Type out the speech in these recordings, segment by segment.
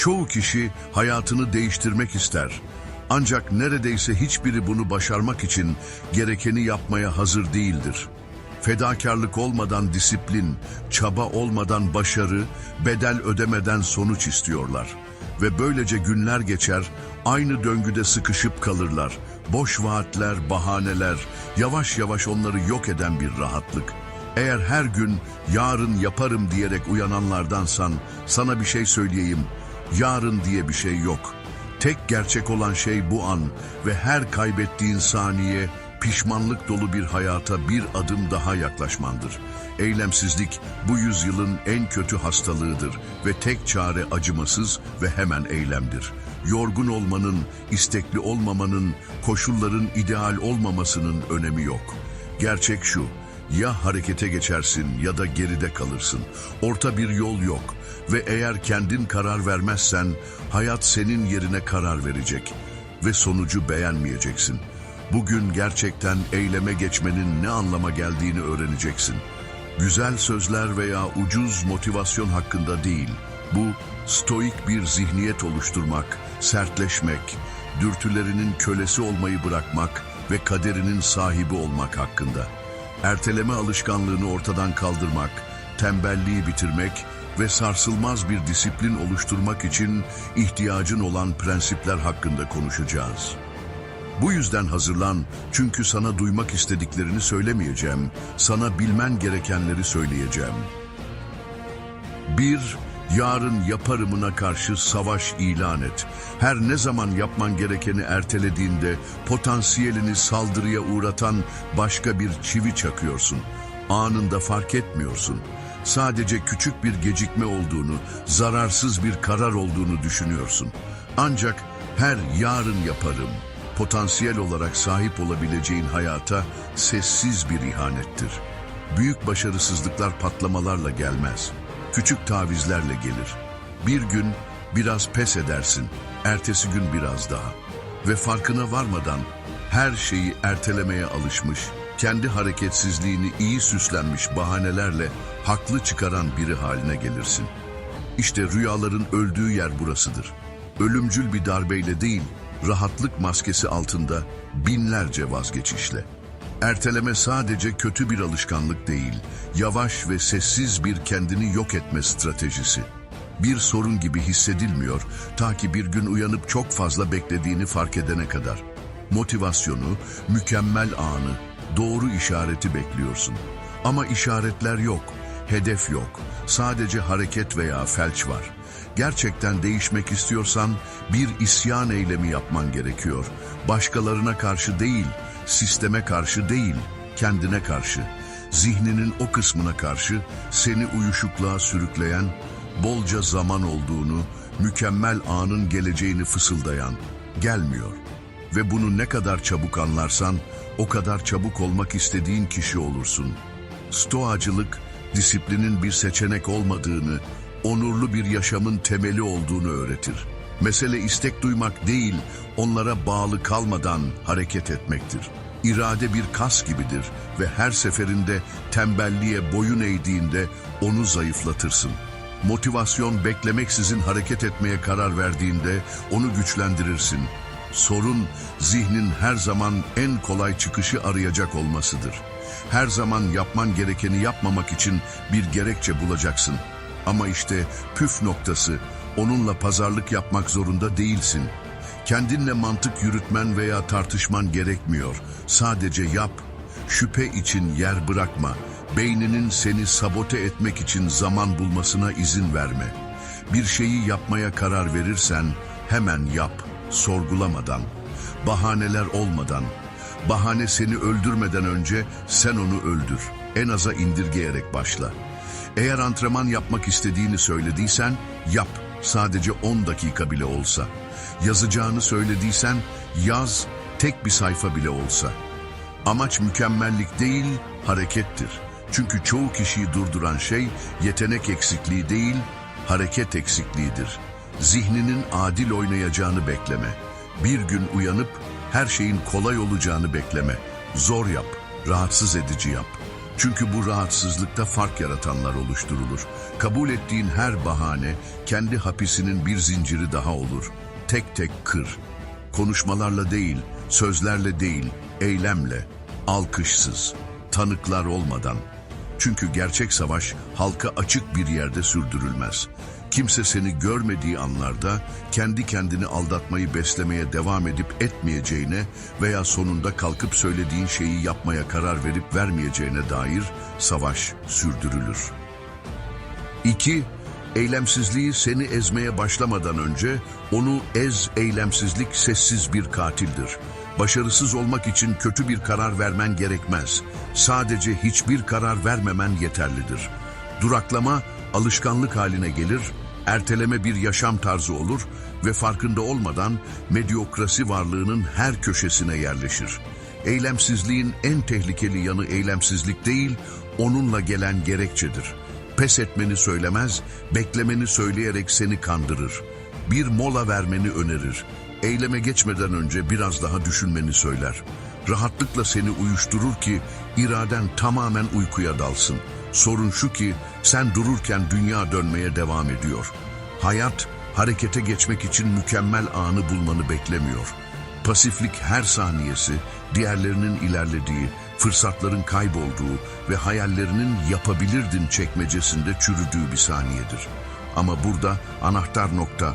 Çoğu kişi hayatını değiştirmek ister. Ancak neredeyse hiçbiri bunu başarmak için gerekeni yapmaya hazır değildir. Fedakarlık olmadan disiplin, çaba olmadan başarı, bedel ödemeden sonuç istiyorlar. Ve böylece günler geçer, aynı döngüde sıkışıp kalırlar. Boş vaatler, bahaneler, yavaş yavaş onları yok eden bir rahatlık. Eğer her gün yarın yaparım diyerek uyananlardansan sana bir şey söyleyeyim. Yarın diye bir şey yok. Tek gerçek olan şey bu an ve her kaybettiğin saniye pişmanlık dolu bir hayata bir adım daha yaklaşmandır. Eylemsizlik bu yüzyılın en kötü hastalığıdır ve tek çare acımasız ve hemen eylemdir. Yorgun olmanın, istekli olmamanın, koşulların ideal olmamasının önemi yok. Gerçek şu, ya harekete geçersin ya da geride kalırsın. Orta bir yol yok ve eğer kendin karar vermezsen hayat senin yerine karar verecek ve sonucu beğenmeyeceksin. Bugün gerçekten eyleme geçmenin ne anlama geldiğini öğreneceksin. Güzel sözler veya ucuz motivasyon hakkında değil. Bu stoik bir zihniyet oluşturmak, sertleşmek, dürtülerinin kölesi olmayı bırakmak ve kaderinin sahibi olmak hakkında. Erteleme alışkanlığını ortadan kaldırmak, tembelliği bitirmek ve sarsılmaz bir disiplin oluşturmak için ihtiyacın olan prensipler hakkında konuşacağız. Bu yüzden hazırlan çünkü sana duymak istediklerini söylemeyeceğim, sana bilmen gerekenleri söyleyeceğim. 1. Yarın yaparımına karşı savaş ilan et. Her ne zaman yapman gerekeni ertelediğinde potansiyelini saldırıya uğratan başka bir çivi çakıyorsun. Anında fark etmiyorsun. Sadece küçük bir gecikme olduğunu, zararsız bir karar olduğunu düşünüyorsun. Ancak her yarın yaparım potansiyel olarak sahip olabileceğin hayata sessiz bir ihanettir. Büyük başarısızlıklar patlamalarla gelmez. Küçük tavizlerle gelir. Bir gün biraz pes edersin, ertesi gün biraz daha. Ve farkına varmadan her şeyi ertelemeye alışmış, kendi hareketsizliğini iyi süslenmiş bahanelerle haklı çıkaran biri haline gelirsin. İşte rüyaların öldüğü yer burasıdır. Ölümcül bir darbeyle değil, rahatlık maskesi altında binlerce vazgeçişle. Erteleme sadece kötü bir alışkanlık değil, yavaş ve sessiz bir kendini yok etme stratejisi. Bir sorun gibi hissedilmiyor ta ki bir gün uyanıp çok fazla beklediğini fark edene kadar. Motivasyonu, mükemmel anı, doğru işareti bekliyorsun. Ama işaretler yok, hedef yok, sadece hareket veya felç var. Gerçekten değişmek istiyorsan bir isyan eylemi yapman gerekiyor. Başkalarına karşı değil, sisteme karşı değil, kendine karşı. Zihninin o kısmına karşı seni uyuşukluğa sürükleyen, bolca zaman olduğunu, mükemmel anın geleceğini fısıldayan, gelmiyor. Ve bunu ne kadar çabuk anlarsan, o kadar çabuk olmak istediğin kişi olursun. Stoacılık, disiplinin bir seçenek olmadığını, onurlu bir yaşamın temeli olduğunu öğretir. Mesele istek duymak değil, onlara bağlı kalmadan hareket etmektir. İrade bir kas gibidir ve her seferinde tembelliğe boyun eğdiğinde onu zayıflatırsın. Motivasyon beklemeksizin hareket etmeye karar verdiğinde onu güçlendirirsin. Sorun zihnin her zaman en kolay çıkışı arayacak olmasıdır. Her zaman yapman gerekeni yapmamak için bir gerekçe bulacaksın. Ama işte püf noktası, onunla pazarlık yapmak zorunda değilsin. Kendinle mantık yürütmen veya tartışman gerekmiyor. Sadece yap. Şüphe için yer bırakma. Beyninin seni sabote etmek için zaman bulmasına izin verme. Bir şeyi yapmaya karar verirsen hemen yap, sorgulamadan. Bahaneler olmadan. Bahane seni öldürmeden önce sen onu öldür. En aza indirgeyerek başla. Eğer antrenman yapmak istediğini söylediysen yap. Sadece 10 dakika bile olsa. Yazacağını söylediysen yaz tek bir sayfa bile olsa. Amaç mükemmellik değil, harekettir. Çünkü çoğu kişiyi durduran şey yetenek eksikliği değil, hareket eksikliğidir. Zihninin adil oynayacağını bekleme. Bir gün uyanıp her şeyin kolay olacağını bekleme. Zor yap, rahatsız edici yap. Çünkü bu rahatsızlıkta fark yaratanlar oluşturulur. Kabul ettiğin her bahane kendi hapisinin bir zinciri daha olur. Tek tek kır. Konuşmalarla değil, sözlerle değil, eylemle, alkışsız, tanıklar olmadan. Çünkü gerçek savaş halka açık bir yerde sürdürülmez. Kimse seni görmediği anlarda kendi kendini aldatmayı beslemeye devam edip etmeyeceğine veya sonunda kalkıp söylediğin şeyi yapmaya karar verip vermeyeceğine dair savaş sürdürülür. 2. Eylemsizliği seni ezmeye başlamadan önce onu ez eylemsizlik sessiz bir katildir. Başarısız olmak için kötü bir karar vermen gerekmez. Sadece hiçbir karar vermemen yeterlidir. Duraklama alışkanlık haline gelir, erteleme bir yaşam tarzı olur ve farkında olmadan medyokrasi varlığının her köşesine yerleşir. Eylemsizliğin en tehlikeli yanı eylemsizlik değil, onunla gelen gerekçedir. Pes etmeni söylemez, beklemeni söyleyerek seni kandırır. Bir mola vermeni önerir. Eyleme geçmeden önce biraz daha düşünmeni söyler. Rahatlıkla seni uyuşturur ki iraden tamamen uykuya dalsın. Sorun şu ki sen dururken dünya dönmeye devam ediyor. Hayat harekete geçmek için mükemmel anı bulmanı beklemiyor. Pasiflik her saniyesi, diğerlerinin ilerlediği, fırsatların kaybolduğu ve hayallerinin yapabilirdin çekmecesinde çürüdüğü bir saniyedir. Ama burada anahtar nokta,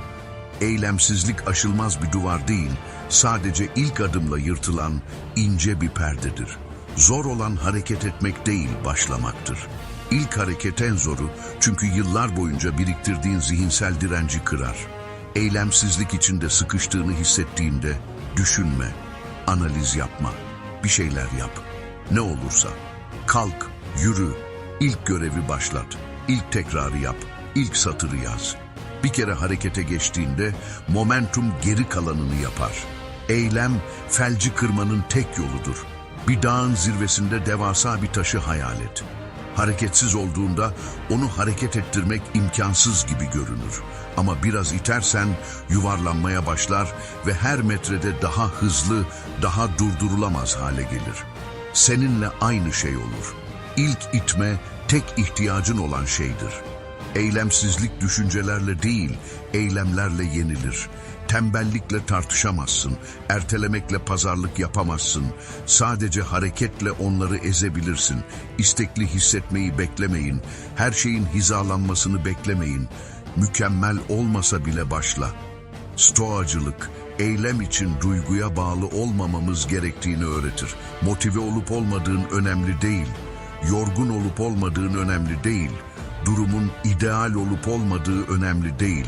eylemsizlik aşılmaz bir duvar değil, sadece ilk adımla yırtılan ince bir perdedir. Zor olan hareket etmek değil, başlamaktır. İlk hareket en zoru çünkü yıllar boyunca biriktirdiğin zihinsel direnci kırar. Eylemsizlik içinde sıkıştığını hissettiğinde düşünme, analiz yapma, bir şeyler yap. Ne olursa. Kalk, yürü, ilk görevi başlat, ilk tekrarı yap, ilk satırı yaz. Bir kere harekete geçtiğinde momentum geri kalanını yapar. Eylem felci kırmanın tek yoludur. Bir dağın zirvesinde devasa bir taşı hayal et. Hareketsiz olduğunda onu hareket ettirmek imkansız gibi görünür. Ama biraz itersen yuvarlanmaya başlar ve her metrede daha hızlı, daha durdurulamaz hale gelir. Seninle aynı şey olur. İlk itme tek ihtiyacın olan şeydir. Eylemsizlik düşüncelerle değil, eylemlerle yenilir. Tembellikle tartışamazsın, ertelemekle pazarlık yapamazsın. Sadece hareketle onları ezebilirsin. İstekli hissetmeyi beklemeyin, her şeyin hizalanmasını beklemeyin. Mükemmel olmasa bile başla. Stoacılık, eylem için duyguya bağlı olmamamız gerektiğini öğretir. Motive olup olmadığın önemli değil. Yorgun olup olmadığın önemli değil. Durumun ideal olup olmadığı önemli değil.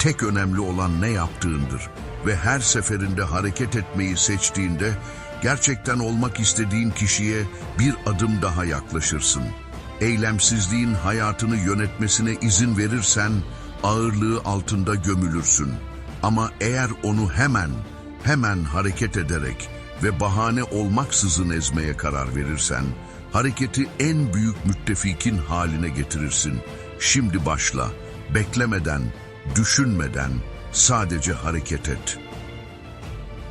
Tek önemli olan ne yaptığındır. Ve her seferinde hareket etmeyi seçtiğinde gerçekten olmak istediğin kişiye bir adım daha yaklaşırsın. Eylemsizliğin hayatını yönetmesine izin verirsen ağırlığı altında gömülürsün. Ama eğer onu hemen, hemen hareket ederek ve bahane olmaksızın ezmeye karar verirsen, hareketi en büyük müttefikin haline getirirsin. Şimdi başla, beklemeden, düşünmeden sadece hareket et.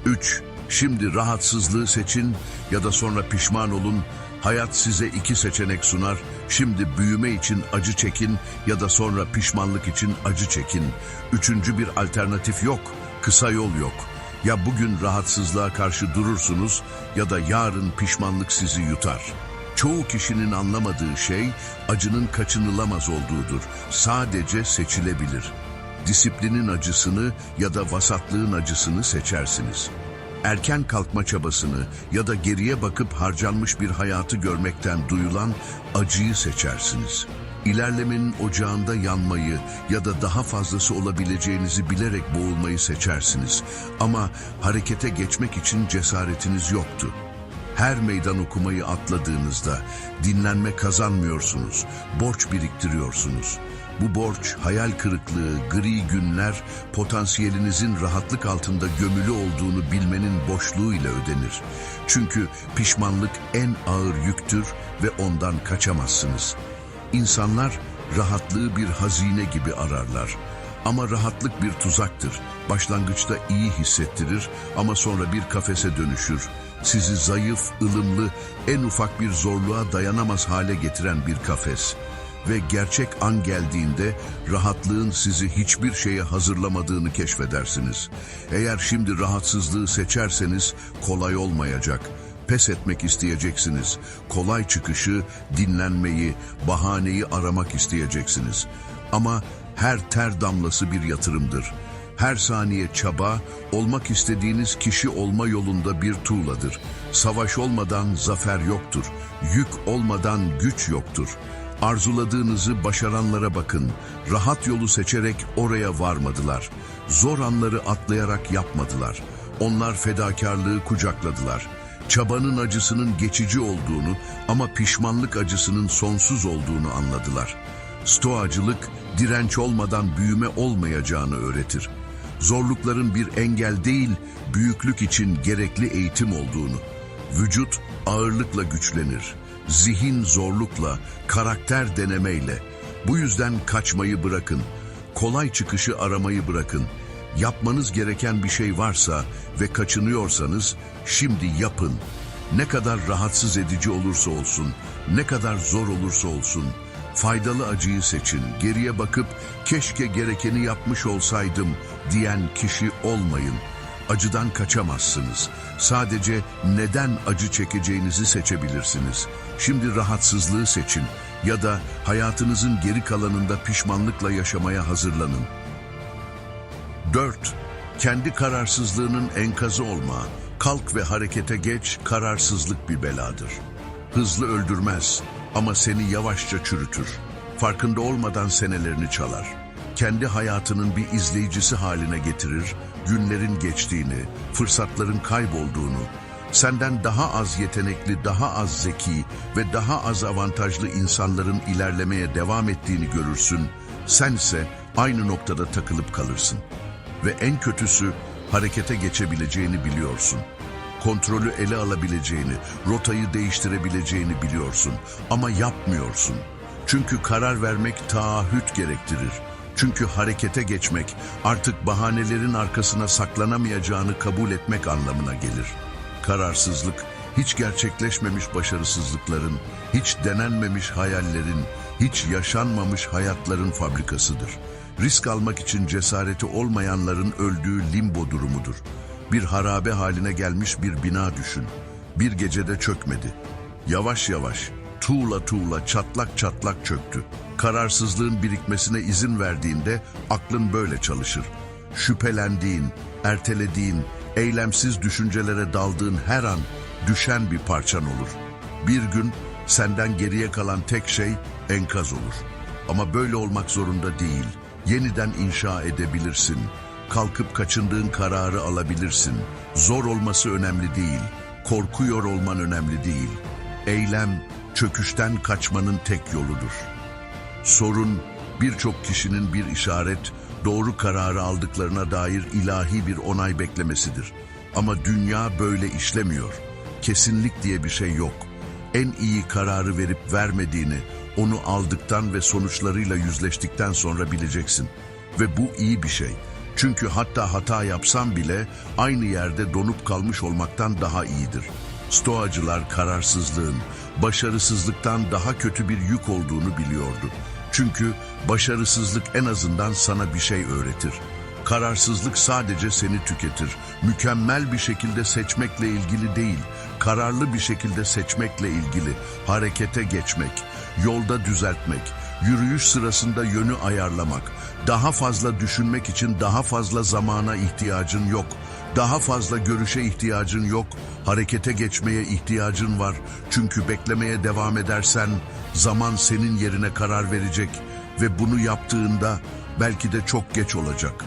3. Şimdi rahatsızlığı seçin ya da sonra pişman olun. Hayat size iki seçenek sunar. Şimdi büyüme için acı çekin ya da sonra pişmanlık için acı çekin. Üçüncü bir alternatif yok. Kısa yol yok. Ya bugün rahatsızlığa karşı durursunuz ya da yarın pişmanlık sizi yutar. Çoğu kişinin anlamadığı şey acının kaçınılamaz olduğudur. Sadece seçilebilir. Disiplinin acısını ya da vasatlığın acısını seçersiniz. Erken kalkma çabasını ya da geriye bakıp harcanmış bir hayatı görmekten duyulan acıyı seçersiniz. İlerlemenin ocağında yanmayı ya da daha fazlası olabileceğinizi bilerek boğulmayı seçersiniz. Ama harekete geçmek için cesaretiniz yoktu. Her meydan okumayı atladığınızda dinlenme kazanmıyorsunuz, borç biriktiriyorsunuz. Bu borç, hayal kırıklığı, gri günler, potansiyelinizin rahatlık altında gömülü olduğunu bilmenin boşluğuyla ödenir. Çünkü pişmanlık en ağır yüktür ve ondan kaçamazsınız. İnsanlar rahatlığı bir hazine gibi ararlar. Ama rahatlık bir tuzaktır. Başlangıçta iyi hissettirir ama sonra bir kafese dönüşür. Sizi zayıf, ılımlı, en ufak bir zorluğa dayanamaz hale getiren bir kafes. Ve gerçek an geldiğinde rahatlığın sizi hiçbir şeye hazırlamadığını keşfedersiniz. Eğer şimdi rahatsızlığı seçerseniz kolay olmayacak. Pes etmek isteyeceksiniz. Kolay çıkışı, dinlenmeyi, bahaneyi aramak isteyeceksiniz. Ama her ter damlası bir yatırımdır. Her saniye çaba, olmak istediğiniz kişi olma yolunda bir tuğladır. Savaş olmadan zafer yoktur. Yük olmadan güç yoktur. Arzuladığınızı başaranlara bakın. Rahat yolu seçerek oraya varmadılar. Zor anları atlayarak yapmadılar. Onlar fedakarlığı kucakladılar. Çabanın acısının geçici olduğunu ama pişmanlık acısının sonsuz olduğunu anladılar. Stoacılık, direnç olmadan büyüme olmayacağını öğretir. Zorlukların bir engel değil, büyüklük için gerekli eğitim olduğunu. Vücut ağırlıkla güçlenir. Zihin zorlukla, karakter denemeyle. Bu yüzden kaçmayı bırakın. Kolay çıkışı aramayı bırakın. Yapmanız gereken bir şey varsa ve kaçınıyorsanız şimdi yapın. Ne kadar rahatsız edici olursa olsun, ne kadar zor olursa olsun, faydalı acıyı seçin. Geriye bakıp keşke gerekeni yapmış olsaydım diyen kişi olmayın. Acıdan kaçamazsınız. Sadece neden acı çekeceğinizi seçebilirsiniz. Şimdi rahatsızlığı seçin ya da hayatınızın geri kalanında pişmanlıkla yaşamaya hazırlanın. 4. Kendi kararsızlığının enkazı olma. Kalk ve harekete geç, kararsızlık bir beladır. Hızlı öldürmez ama seni yavaşça çürütür. Farkında olmadan senelerini çalar. Kendi hayatının bir izleyicisi haline getirir, günlerin geçtiğini, fırsatların kaybolduğunu, senden daha az yetenekli, daha az zeki ve daha az avantajlı insanların ilerlemeye devam ettiğini görürsün, sense aynı noktada takılıp kalırsın. Ve en kötüsü harekete geçebileceğini biliyorsun. Kontrolü ele alabileceğini, rotayı değiştirebileceğini biliyorsun ama yapmıyorsun. Çünkü karar vermek taahhüt gerektirir. Çünkü harekete geçmek artık bahanelerin arkasına saklanamayacağını kabul etmek anlamına gelir. Kararsızlık, hiç gerçekleşmemiş başarısızlıkların, hiç denenmemiş hayallerin, hiç yaşanmamış hayatların fabrikasıdır. Risk almak için cesareti olmayanların öldüğü limbo durumudur. Bir harabe haline gelmiş bir bina düşün. Bir gecede çökmedi. Yavaş yavaş, tuğla tuğla, çatlak çatlak çöktü. Kararsızlığın birikmesine izin verdiğinde aklın böyle çalışır. Şüphelendiğin, ertelediğin, eylemsiz düşüncelere daldığın her an düşen bir parçan olur. Bir gün senden geriye kalan tek şey enkaz olur. Ama böyle olmak zorunda değil. Yeniden inşa edebilirsin. Kalkıp kaçındığın kararı alabilirsin. Zor olması önemli değil. Korkuyor olman önemli değil. Eylem, çöküşten kaçmanın tek yoludur. Sorun, birçok kişinin bir işaret, doğru kararı aldıklarına dair ilahi bir onay beklemesidir. Ama dünya böyle işlemiyor. Kesinlik diye bir şey yok. En iyi kararı verip vermediğini, onu aldıktan ve sonuçlarıyla yüzleştikten sonra bileceksin. Ve bu iyi bir şey. Çünkü hatta hata yapsan bile aynı yerde donup kalmış olmaktan daha iyidir. Stoacılar kararsızlığın, başarısızlıktan daha kötü bir yük olduğunu biliyordu. Çünkü başarısızlık en azından sana bir şey öğretir. Kararsızlık sadece seni tüketir. Mükemmel bir şekilde seçmekle ilgili değil, kararlı bir şekilde seçmekle ilgili, harekete geçmek, yolda düzeltmek, yürüyüş sırasında yönü ayarlamak, daha fazla düşünmek için daha fazla zamana ihtiyacın yok. Daha fazla görüşe ihtiyacın yok, harekete geçmeye ihtiyacın var. Çünkü beklemeye devam edersen zaman senin yerine karar verecek ve bunu yaptığında belki de çok geç olacak.